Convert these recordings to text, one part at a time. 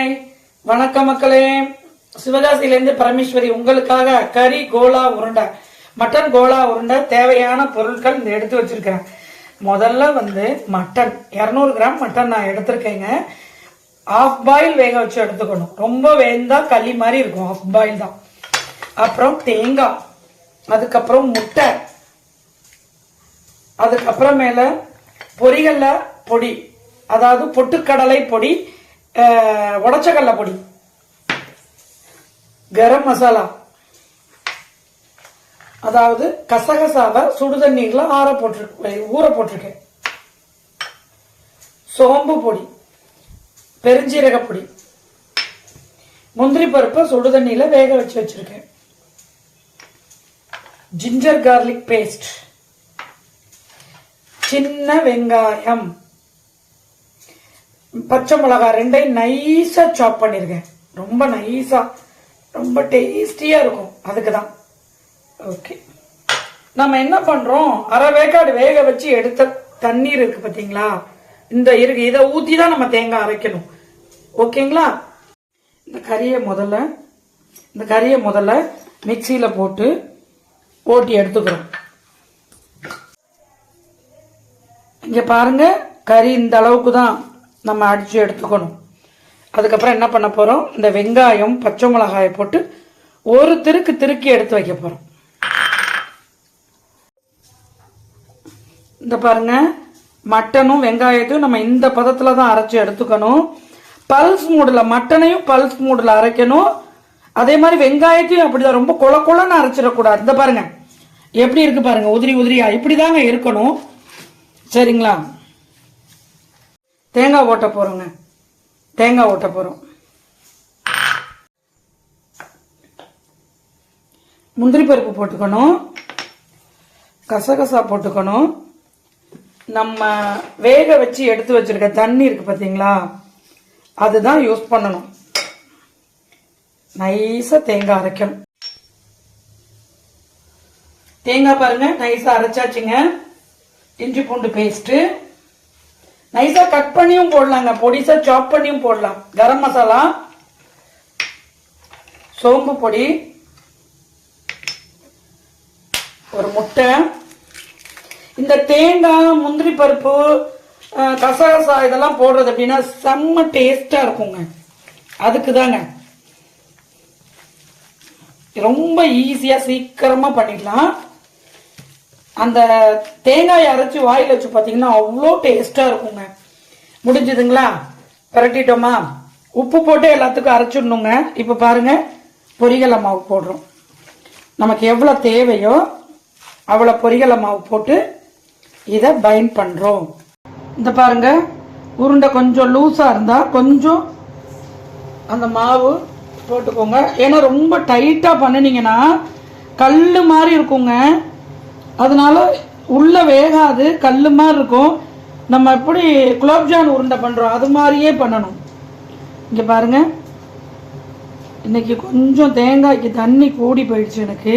Hi வணக்கம் மக்களே. சிவகாசியிலேருந்து பரமேஸ்வரி உங்களுக்காக கறி கோலா உருண்டை மட்டன் கோலா உருண்டை தேவையான பொருட்கள் இந்த எடுத்து வச்சிருக்கிறேன். முதல்ல வந்து மட்டன். இரநூறு கிராம் மட்டன் நான் எடுத்திருக்கேங்க. ஆஃப் பாயில் வேக வச்சு எடுத்துக்கணும். ரொம்ப வேந்தா களி மாதிரி இருக்கும் ஆஃப் பாயில் தான். அப்புறம் தேங்காய் அதுக்கப்புறம் முட்டை அதுக்கப்புறமேல பொரிகல்ல பொடி அதாவது பொட்டுக்கடலை பொடி உடச்ச உடைச்சக்கடலை பொடி கரம் மசாலா அதாவது கசகசாவை சுடுதண்ணீர்ல ஆற போட்டிருக்கு ஊற போட்டிருக்கேன் சோம்பு பொடி பெருஞ்சீரக பொடி முந்திரி பருப்பை சுடுதண்ணியில வேக வச்சு வச்சிருக்கேன் ஜிஞ்சர் கார்லிக் பேஸ்ட் சின்ன வெங்காயம் பச்சை மிளகாய் ரெண்டையும் நைஸா சாப் பண்ணிருக்கேன். ரொம்ப நைஸா ரொம்ப டேஸ்டியா இருக்கும். அதுக்கு தான் ஓகே நம்ம என்ன பண்றோம்? அரை வேக்காடு வேக வச்சு எடுத்த தண்ணீர் இருக்கு பாத்தீங்களா? இந்த இருக்கு இதை ஊத்தி தான் நம்ம தேங்காய் அரைக்கணும். ஓகேங்களா? இந்த கறியை முதல்ல இந்த கறியை முதல்ல மிக்சியில போட்டு ஓட்டி எடுத்துக்கிறோம். இங்க பாருங்க கறி இந்த அளவுக்கு தான் நம்ம அடித்து எடுத்துக்கணும். அதுக்கப்புறம் என்ன பண்ண போகிறோம் இந்த வெங்காயம் பச்சை மிளகாயை போட்டு ஒரு திருக்கு திருக்கி எடுத்து வைக்க போகிறோம் இந்த பாருங்க மட்டனும் வெங்காயத்தையும் நம்ம இந்த பதத்தில் தான் அரைச்சு எடுத்துக்கணும். பல்ஸ் மூடில் மட்டனையும் பல்ஸ் மூடில் அரைக்கணும். அதே மாதிரி வெங்காயத்தையும் அப்படிதான் ரொம்ப கொல கொலன்னு அரைச்சிடக்கூடாது. இந்த பாருங்க எப்படி இருக்கு பாருங்க உதிரி உதிரியா இப்படிதாங்க இருக்கணும். சரிங்களா? தேங்காய் ஓட்ட போகிறோங்க தேங்காய் ஓட்ட போகிறோம் முந்திரி பருப்பு போட்டுக்கணும். கசகசா போட்டுக்கணும். நம்ம வேக வச்சு எடுத்து வச்சிருக்க தண்ணி இருக்குது பார்த்தீங்களா அதுதான் யூஸ் பண்ணணும். நைஸாக தேங்காய் அரைக்கணும். தேங்காய் பாருங்கள் நைஸாக அரைச்சாச்சுங்க. இஞ்சி பூண்டு பேஸ்ட்டு. நைஸா கட் பண்ணியும் போடலாங்க. பொடிசா சாப் பண்ணியும் போடலாம். கரம் மசாலா சோம்பு பொடி ஒரு முட்டை. இந்த தேங்காய் முந்திரி பருப்பு கசகசா இதெல்லாம் போடுறது அப்படின்னா செம்ம டேஸ்டா இருக்குங்க. அதுக்கு தாங்க ரொம்ப ஈஸியா சீக்கிரமா பண்ணிடலாம் அந்த தேங்காய் அரைச்சி வாயில் வச்சு பார்த்தீங்கன்னா அவ்வளோ டேஸ்ட்டாக இருக்குங்க. முடிஞ்சதுங்களா? பரட்டிட்டோமா? உப்பு போட்டு எல்லாத்துக்கும் அரைச்சிடணுங்க. இப்போ பாருங்க பொரிகலை மாவு போடுறோம். நமக்கு எவ்வளோ தேவையோ அவ்வளோ பொரிகல மாவு போட்டு இதை பைண்ட் பண்ணுறோம் இந்த பாருங்க உருண்டை கொஞ்சம் லூஸாக இருந்தால் கொஞ்சம் அந்த மாவு போட்டுக்கோங்க. ஏன்னா ரொம்ப டைட்டாக பண்ணினீங்கன்னா கல் மாதிரி இருக்குங்க. அதனால உள்ளே வேகாது கல் மாதிரி இருக்கும். நம்ம எப்படி குலோப்ஜான் உருண்டை பண்ணுறோம் அது மாதிரியே பண்ணணும். இங்கே பாருங்க. இன்னைக்கு கொஞ்சம் தேங்காய்க்கு தண்ணி கூடி போயிடுச்சு எனக்கு.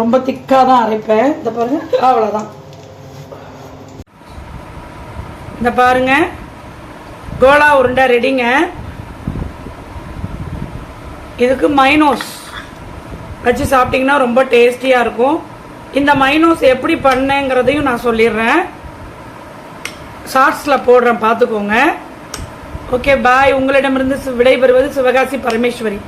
ரொம்ப திக்காக தான் அரைப்பேன். இந்த பாருங்க அவ்வளோதான் இந்த பாருங்க. கோலா உருண்டை ரெடிங்க இதுக்கு மைனோஸ். வச்சு சாப்பிட்டிங்கன்னா ரொம்ப டேஸ்டியாக இருக்கும். இந்த மைனோஸ் எப்படி பண்ணேங்கிறதையும் நான் சொல்லிடுறேன். ஷார்ட்ஸில் போடுறேன் பார்த்துக்கோங்க. ஓகே பாய் உங்களிடமிருந்து விடைபெறுவது சிவகாசி பரமேஸ்வரி.